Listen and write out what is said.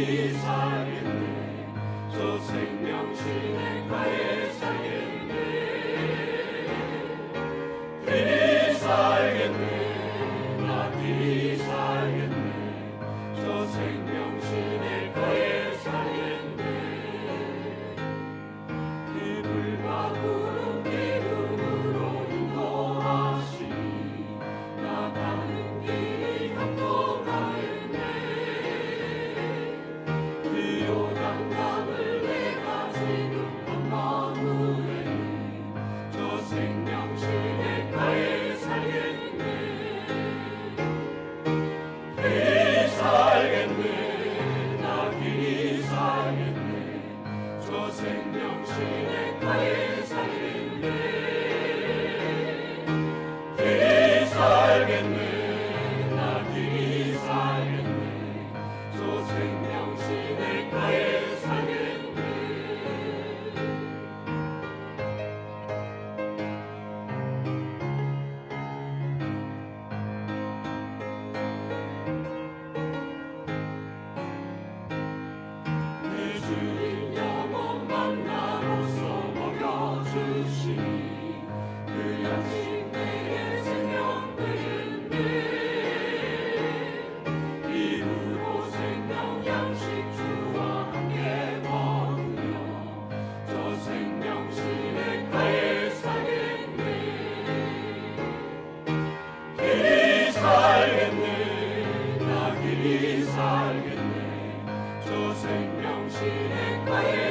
그 이 살겠네 저 생명 진행가에 살겠네. 그 이 살겠네 나뒤 생명신의 칼 살겠네. 저 생명 실행가에